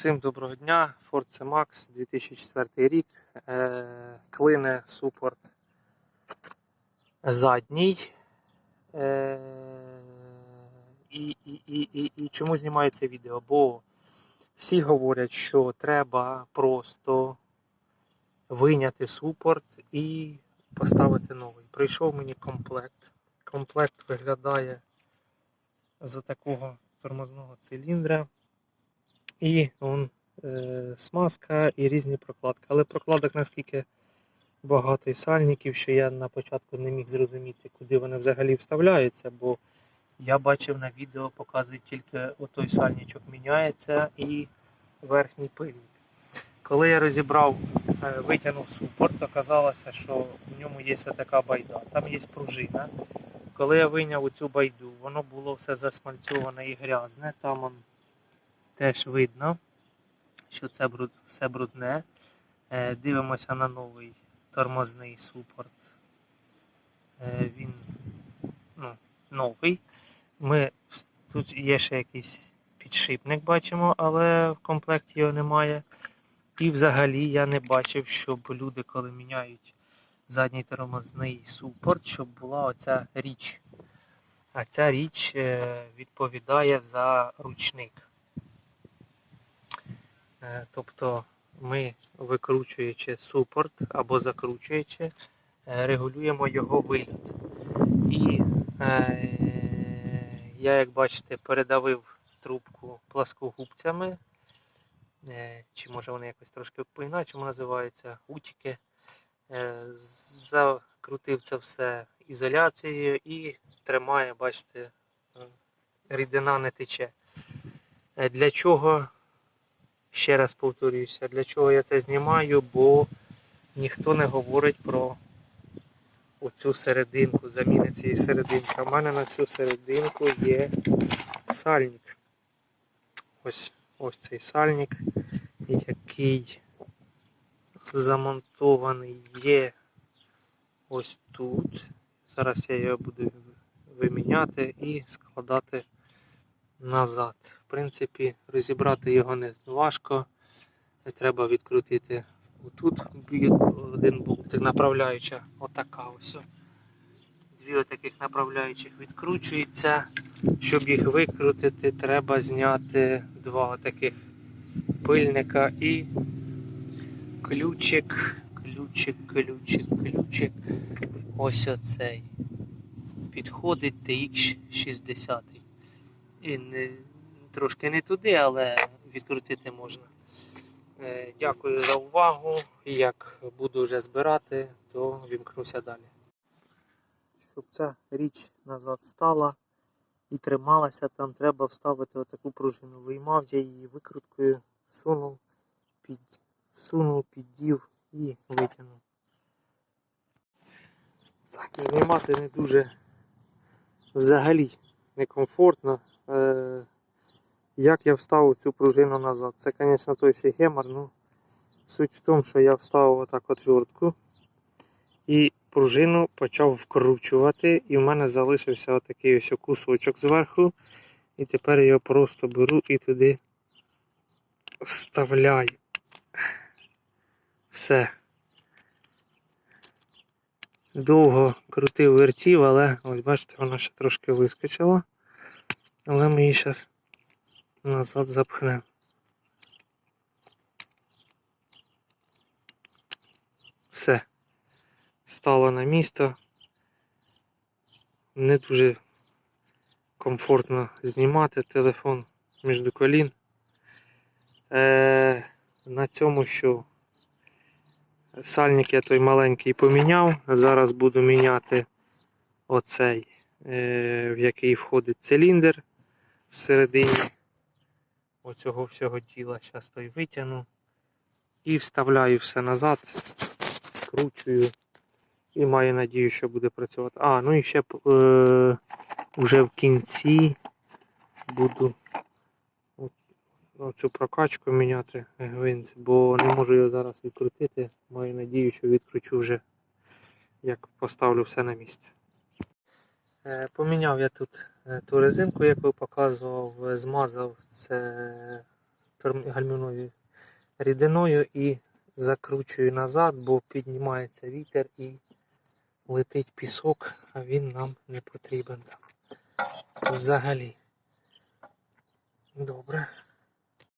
Всім доброго дня. Ford C-Max 2004 рік. Е, Клине супорт задній. Е, І, і, і, і, і чому знімаю це відео? Бо всі говорять, що треба просто виняти супорт і поставити новий. Прийшов мені комплект. Комплект виглядає з такого тормозного циліндра. І он, е, смазка і різні прокладки. Але прокладок наскільки багато і сальників, що я на початку не міг зрозуміти, куди вони взагалі вставляються, бо я бачив на відео, показують тільки отой сальничок міняється і верхній пильник. Коли я розібрав, е, витягнув супорт, оказалося, що в ньому є така байда, там є пружина. Коли я вийняв цю байду, воно було все засмальцьоване і грязне. Там теж видно, що це бруд, все брудне. Е, Дивимося на новий тормозний супорт. Е, Він ну, новий. Ми, тут є ще якийсь підшипник, бачимо, але в комплекті його немає. І взагалі я не бачив, щоб люди, коли міняють задній тормозний супорт, щоб була оця річ. А ця річ е, відповідає за ручник. Е, Тобто ми, викручуючи супорт або закручуючи, е, регулюємо його виліт. І е, я, як бачите, передавив трубку пласкогубцями, чи може вони якось трошки по-іначому називаються, утіки. Закрутив це все ізоляцією і тримає, бачите, рідина не тече. Для чого ще раз повторююся, для чого я це знімаю, бо ніхто не говорить про оцю серединку, заміни цієї серединки. У мене на цю серединку є сальник. Ось, ось цей сальник, який замонтований є ось тут. Зараз я його буду виміняти і складати назад. В принципі, розібрати його не важко. Треба відкрутити отут один болтик, направляюча отака ось. Дві отаких направляючих відкручується. Щоб їх викрутити, треба зняти два таких пильника і ключик, ключик, ключик, ключик. Ось оцей. Підходить TX60. І не, трошки не туди, але відкрутити можна. Е, Дякую за увагу. Як буду вже збирати, то вімкнуся далі. Щоб ця річ назад стала і трималася, там треба вставити отаку пружину. Виймав я її викруткою, сунув, під, всунув, піддів і витягнув. Так, знімати не дуже взагалі некомфортно. Е, як я вставив цю пружину назад? Це, звісно, той ще гемор, ну суть в тому, що я вставив отак отвертку і пружину почав вкручувати, і в мене залишився отакий ось кусочок зверху. І тепер я його просто беру і туди вставляю. Все. Довго крутив вертів, але ось бачите, вона ще трошки вискочила. Але ми її зараз назад запхнемо. Все. Стало на місто. Не дуже комфортно знімати телефон між колін. Е, на цьому що сальник я той маленький поміняв. Зараз буду міняти оцей, е, в який входить циліндр всередині оцього всього тіла. Зараз той витягну і вставляю все назад, скручую і маю надію, що буде працювати. А, ну і ще е, вже в кінці буду оцю прокачку міняти гвинт, бо не можу його зараз відкрутити. Маю надію, що відкручу вже, як поставлю все на місце. Е, Поміняв я тут е, ту резинку, яку показував, е, змазав це гальмівною рідиною і закручую назад, бо піднімається вітер і летить пісок, а він нам не потрібен. Взагалі. Добре.